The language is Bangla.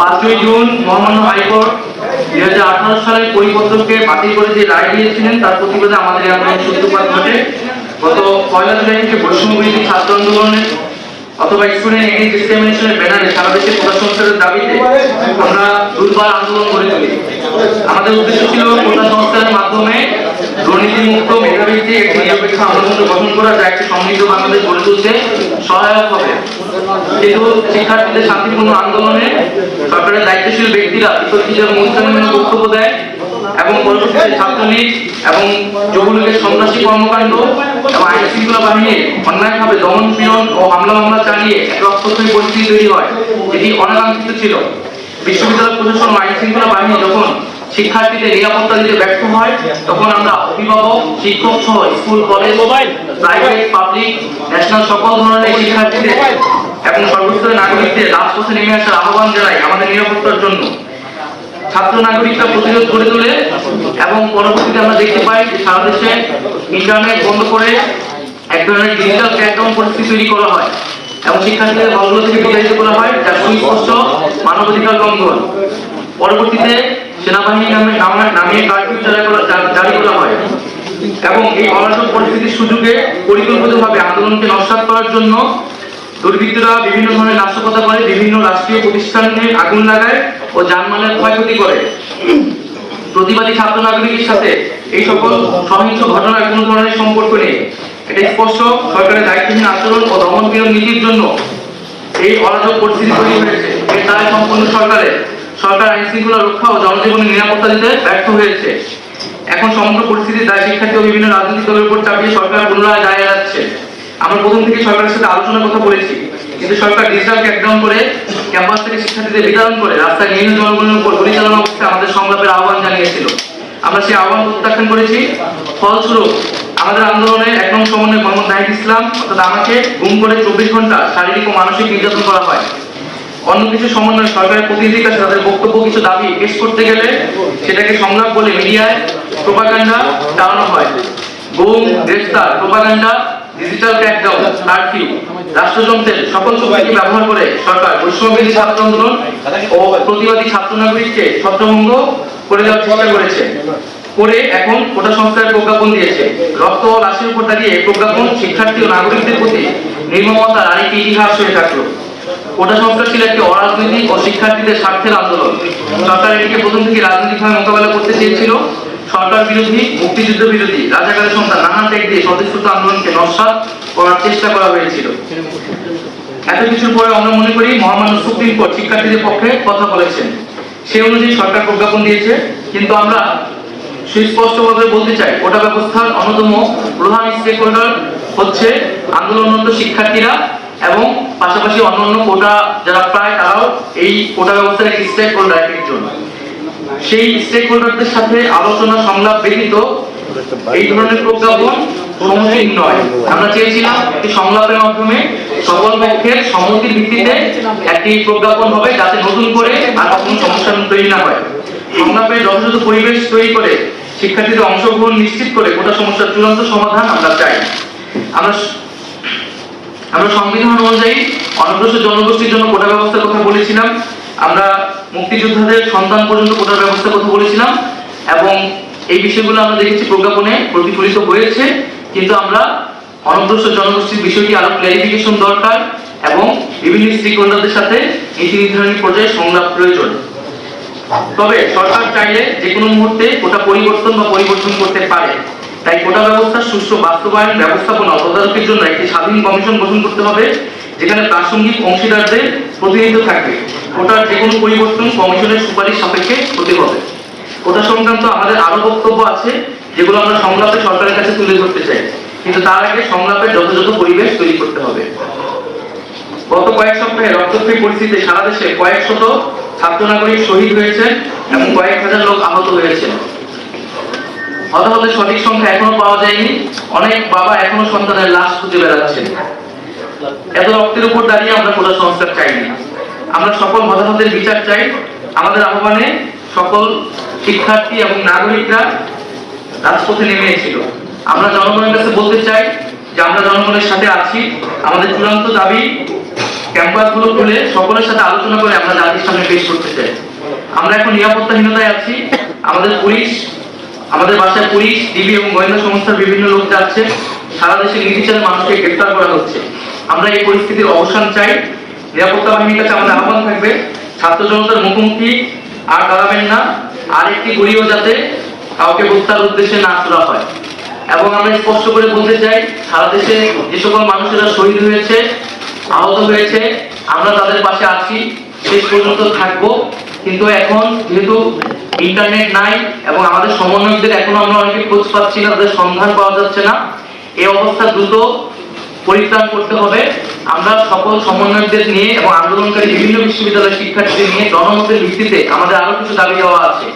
পাঁচই জুন মহামান্য হাইকোর্ট দুই হাজার আঠারো সালের পরিপত্রকে বাতিল করে যে রায় দিয়েছিলেন, তার প্রতিবাদে আমাদের এখন সূত্রপাত ঘটে। গত পয়লা জুলাই থেকে বৈষম্য ছাত্র আন্দোলনের অথবা স্টুডেন্ট এগেন্স্ট ডিসক্রিমিনেশনের ব্যানারে সারা দেশে সংস্কারের দাবিতে আমরা দুর্বার আন্দোলন করে তুলি। আমাদের উদ্দেশ্য ছিল কোটা সংস্কারের মাধ্যমে একটি একটি কর্মকাণ্ড এবং আইন শৃঙ্খলা বাহিনীর অন্যায়ভাবে দমন পীড়ন ও হামলা মামলা চালিয়ে এক রক্তক্ষয়ী পরিস্থিতি তৈরি হয় যেটি অনাকাঙ্ক্ষিত ছিল। বিশ্ববিদ্যালয় প্রশাসন ও আইন শৃঙ্খলা বাহিনী যখন শিক্ষার্থীদের নিরাপত্তা দিতে ব্যর্থ হয় তখন আমরা অভিভাবক শিক্ষক সহ school college private public national সকল ধরনের শিক্ষার্থীদের এবং সর্বস্তরের নাগরিকদের রাজপথে নেমে আসার আহ্বান জানাই আমাদের নিরাপত্তার জন্য। ছাত্র নাগরিকরা প্রতিরোধ গড়ে তোলে এবং পরবর্তীতে আমরা দেখতে পাই যে সারা দেশে ইন্টারনেট বন্ধ করে এক ধরনের ডিজিটাল ক্র্যাকডাউন পরিস্থিতি তৈরি করা হয় এবং শিক্ষার্থীদের হলগুলো থেকে বিতাড়িত করা হয় যা সুস্পষ্ট মানবাধিকার লঙ্ঘন। পরবর্তীতে সেনাবাহিনী নামে নামা- নামিয়ে কার্ফিউ জারি করা- হয়। এবং এই অরাজক পরিস্থিতির সুযোগে পরিকল্পিতভাবে আন্দোলনকে নস্বাত করার জন্য দুর্বৃত্তরা বিভিন্ন ধরনের নাশকতা করে, বিভিন্ন রাষ্ট্রীয় প্রতিষ্ঠানে আগুন লাগায় ও যানমালের ক্ষয়ক্ষতি করে। প্রতিবাদী ছাত্র নাগরিকের সাথে এই সকল সহিংস ঘটনার কোনো ধরনের সম্পর্ক নেই। এটা স্পষ্ট সরকারের দায়িত্বহীন আচরণ ও দমন পীড়ন নীতির জন্য এই অরাজক পরিস্থিতি তৈরি হয়েছে। এর দায় সম্পূর্ণ সরকারের সরকার আইন রক্ষা ও জনজীবনের নিরাপত্তা দিতে ব্যর্থ হয়েছে। এখন সমগ্র পরিস্থিতির দায় শিক্ষার্থী ও বিভিন্ন রাজনৈতিক দলের উপর চাপিয়ে সরকার পুনরায় দায় এড়াচ্ছে। আমরা প্রথম থেকে সরকারের সাথে আলোচনার কথা বলেছি, কিন্তু সরকার ডিজিটাল ক্যাকডাউন করে ক্যাম্পাস থেকে শিক্ষার্থীদের বিতরণ করে রাস্তায় নিরীহ জনগণের উপর গুলি চালানো অবস্থায় আমাদের সংলাপের আহ্বান জানিয়েছিল। আমরা সেই আহ্বান প্রত্যাখ্যান করেছি। ফলস্বরূপ, আমাদের আন্দোলনে এক নং সমন্বয় মোহাম্মদ নাহিদ ইসলাম, অর্থাৎ আমাকে গুম করে চব্বিশ ঘণ্টা শারীরিক ও মানসিক নির্যাতন করা হয়। অন্য কিছু সমন্বয় সরকারের প্রতিনিধির কাছে তাদের বক্তব্য, কিছু দাবি পেশ করতে গেলে সেটাকে সংলাপ বলে মিডিয়ায় প্রোপাগান্ডা চালানো হয়। গুম, গ্রেফতার প্রোপাগান্ডা ডিজিটাল ক্র্যাকডাউন কারফিউ রাষ্ট্রযন্ত্রের সকল শক্তিকে ব্যবহার করে সরকার বৈষম্যবিধি ছাত্র আন্দোলন ও প্রতিবাদী ছাত্র নাগরিককে ছত্রভঙ্গ করে দেওয়ার চেষ্টা করেছে। করে এখন কোটা সংস্কারের প্রজ্ঞাপন দিয়েছে। রক্ত ও লাশের উপর দাঁড়িয়ে প্রজ্ঞাপন শিক্ষার্থী ও নাগরিকদের প্রতি নির্মমতার আরেকটি ইতিহাস হয়ে থাকল। কোটা সংস্কার ছিল একটি অরাজনৈতিক ও শিক্ষার্থীদের স্বার্থের আন্দোলন। সরকার এটিকে প্রথম থেকে রাজনৈতিকভাবে মোকাবেলা করতে চেয়েছিল। সরকার বিরোধী, মুক্তিযুদ্ধ বিরোধী রাজাকারের সন্তান নানা ত্যাগ দিয়ে স্বতঃস্ফূর্ত আন্দোলনকে নস্বাত করার চেষ্টা করা হয়েছিল। এত কিছুর পরে আমরা মনে করি মহামান্য সুপ্রিম কোর্ট শিক্ষার্থীদের পক্ষে কথা বলেছেন। সে অনুযায়ী সরকার প্রজ্ঞাপন দিয়েছে। কিন্তু আমরা সুস্পষ্টভাবে বলতে চাই কোটা ব্যবস্থার অন্যতম প্রধান স্টেক হোল্ডার হচ্ছে আন্দোলনরত শিক্ষার্থীরা। এবং পাশাপাশি অন্যান্য কোটা যারা প্রায় তারাও এই কোটা ব্যবস্থার একটি স্টেক হোল্ডার এক একজন। সেই স্টেক হোল্ডারদের সাথে আলোচনা, সংলাপ ব্যতীত এই ধরনের প্রজ্ঞাপন সমীচীন নয়। আমরা চেয়েছিলাম একটি সংলাপের মাধ্যমে সকল পক্ষের সম্মতির ভিত্তিতে একটি প্রজ্ঞাপন হবে, যাতে নতুন করে আর কখনো সমস্যা তৈরি না হয়। সংলাপের যথাযথ পরিবেশ তৈরি করে শিক্ষার্থীদের অংশগ্রহণ নিশ্চিত করে গোটা সমস্যার চূড়ান্ত সমাধান আমরা চাই। আমরা আমরা সংবিধান অনুযায়ী অনগ্রসর জনগোষ্ঠীর জন্য কোটা ব্যবস্থার কথা বলেছিলাম। আমরা মুক্তিযোদ্ধাদের সন্তান পর্যন্ত কোটার ব্যবস্থার কথা বলেছিলাম এবং এই বিষয়গুলো আমরা দেখেছি প্রজ্ঞাপনে প্রতিফলিত হয়েছে। কিন্তু আমরা অনগ্রসর জনগোষ্ঠীর বিষয়টি আরও ক্লারিফিকেশন দরকার এবং বিভিন্ন স্টেক হোল্ডারদের সাথে নীতি নির্ধারণী পর্যায়ে সংলাপ প্রয়োজন। তবে সরকার চাইলে যে কোনো মুহূর্তে কোটা পরিবর্তন বা পরিবর্তন করতে পারে। তাই কোটা ব্যবস্থার সুষ্ঠু বাস্তবায়ন, ব্যবস্থাপনা তদারকির জন্য একটি স্বাধীন কমিশন গঠন করতে হবে, যেখানে প্রাসঙ্গিক অংশীদারদের প্রতিনিধিত্ব থাকবে। কোটার যে কোনো পরিবর্তন কমিশনের সুপারিশ সাপেক্ষে হতে হবে। কোটা সংক্রান্ত আমাদের আরও বক্তব্য আছে, যেগুলো আমরা সংলাপে সরকারের কাছে তুলে ধরতে চাই। কিন্তু তার আগে সংলাপের যথাযথ পরিবেশ তৈরি করতে হবে। গত কয়েক সপ্তাহে রক্তক্ষয়ী পরিস্থিতিতে সারা দেশে কয়েক শত ছাত্র নাগরিক শহীদ হয়েছে এবং কয়েক হাজার লোক আহত হয়েছে হতাহতের সঠিক সংখ্যা এখনও পাওয়া যায়নি। অনেক বাবা এখনও সন্তানের লাশ খুঁজে বেড়াচ্ছেন। এত রক্তের উপর দাঁড়িয়ে আমরা কোটা সংস্কার চাইনি। আমরা সকল হতাহতের বিচার চাই। আমাদের আহ্বানে সকল শিক্ষার্থী এবং নাগরিকরা রাজপথে নেমে এসেছিল আমরা জনগণের কাছে বলতে চাই যে আমরা জনগণের সাথে আছি। আমাদের চূড়ান্ত দাবি ক্যাম্পাসগুলো খুলে সকলের সাথে আলোচনা করে আমরা জাতির সামনে পেশ করতে চাই। আমরা এখন নিরাপত্তাহীনতায় আছি। আমাদের পুলিশ আমাদের বাসায় পুলিশ, ডিবি এবং গোয়েন্দা সংস্থার বিভিন্ন লোক যাচ্ছে। সারা দেশে নির্বিচারে মানুষকে গ্রেফতার করা হচ্ছে। আমরা এই পরিস্থিতির অবসান চাই। নিরাপত্তা বাহিনীর কাছে আমাদের আহ্বান থাকবে। ছাত্র জনতার মুখোমুখি আর দাঁড়াবেন না। আর একটি গুলিও যাতে কাউকে হত্যার উদ্দেশ্যে না তোলা হয়। এবং আমরা স্পষ্ট করে বলতে চাই, সারা দেশে যে সকল মানুষেরা শহীদ হয়েছে, আহত হয়েছে, আমরা তাদের পাশে আছি। শেষ পর্যন্ত থাকব। কিন্তু এখন যেহেতু ইন্টারনেট নাই এবং আমাদের সমন্বয়কদের এখনও আমরা অনেকে খোঁজ পাচ্ছি না, তাদের সন্ধান পাওয়া যাচ্ছে না। এই অবস্থা দ্রুত পরিত্রাণ করতে হবে। আমরা সকল সমন্বয়কদের নিয়ে এবং আন্দোলনকারী বিভিন্ন বিশ্ববিদ্যালয়ের শিক্ষার্থীদের নিয়ে জনমতের ভিত্তিতে আমাদের আরও কিছু দাবি দেওয়া আছে।